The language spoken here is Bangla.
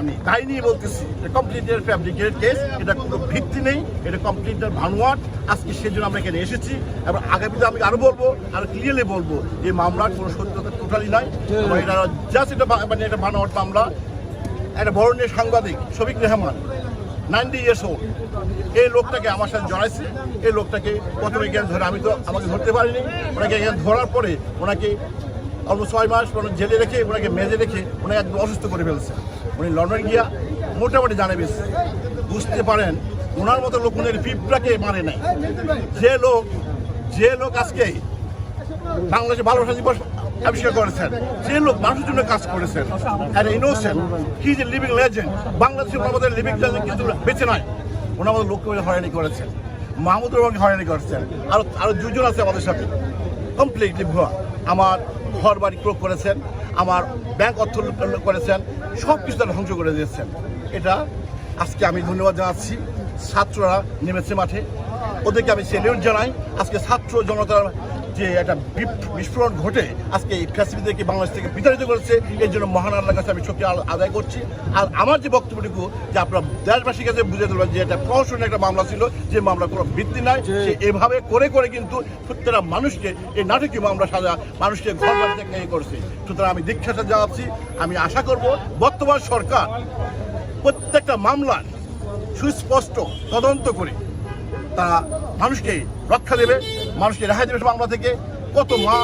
আমি তাই নিয়ে বলতেছি কমপ্লিটের ফ্যাব্রিকেটেড কেস এটা কোনো ভিত্তি নেই, এটা কমপ্লিটের ভানুয়াট আজকে সেজন্য আমরা এখানে এসেছি এবং আগামীতে আমি আরও বলব, আর ক্লিয়ারলি বলব যে মামলার কোনো সত্যতা টোটালি নাই। এটা জাস্ট এটা মানে এটা ভানুয়াট মামলা। একটা বরণীয় সাংবাদিক, Shafik Rehman ninety years old এই লোকটাকে আমার সাথে জড়াইছে। এই লোকটাকে প্রথমে জ্ঞান ধরে আমি তো আমাকে ধরতে পারিনি। ওনাকে জ্ঞান ধরার পরে ওনাকে অল্প ছয় মাস জেলে রেখে, ওনাকে মেজে রেখে ওনাকে একদম অসুস্থ করে ফেলছে। উনি লন্ডন গিয়া মোটামুটি জানে বেশ, বুঝতে পারেন, ওনার মতো লোক উনি পিঁপড়াকে মারে নাই। যে লোক যে লোক আজকে বাংলাদেশে ভালোবাসা দিবস আবিষ্কার করেছেন, যে লোক মানুষের জন্য কাজ করেছেন আর ইনোসেন্ট হি যে লিভিং লেজেন্ড বাংলাদেশের আমাদের লিভিং লেজেন্ড কিন্তু বেঁচে নয়। ওনার আমাদের লোককে হয়রানি করেছেন। মাহমুদুর রহমানকে হয়রানি করেছেন। আরও আরও দুজন আছে আমাদের সাথে। কমপ্লিটলি ভুয়া। আমার ঘর বাড়ি ক্রোক করেছেন, আমার ব্যাংক অর্থ করেছেন, সব কিছু তারা ধ্বংস করে দিয়েছেন। এটা আজকে আমি ধন্যবাদ জানাচ্ছি ছাত্ররা নেমেছে মাঠে। ওদেরকে আমি সেলিউট জানাই। আজকে ছাত্র জনতার যে একটা বিস্ফোরণ ঘটে আজকে এই ফ্যাসিলিটিকে বাংলাদেশ থেকে বিতাড়িত করেছে এর জন্য মহান আল্লাহর কাছে আমি শক্তি আদায় করছি। আর আমার যে বক্তব্যটুকু যে আপনারা দেশবাসীর কাছে বুঝে তুলবেন যে এটা প্রশাসনের একটা মামলা ছিল যে মামলা কোনো ভিত্তি নাই সে এভাবে করে করে কিন্তু প্রত্যেকটা মানুষকে এই নাটকীয় মামলা সাজা মানুষকে ঘর বাড়ি থেকে এ করছে। সুতরাং আমি দীক্ষাটা জানাচ্ছি আমি আশা করব বর্তমান সরকার প্রত্যেকটা মামলার সুস্পষ্ট তদন্ত করে তারা মানুষকে রক্ষা দেবে। মানুষকে রেহাই দেবে বাংলা থেকে। কত মা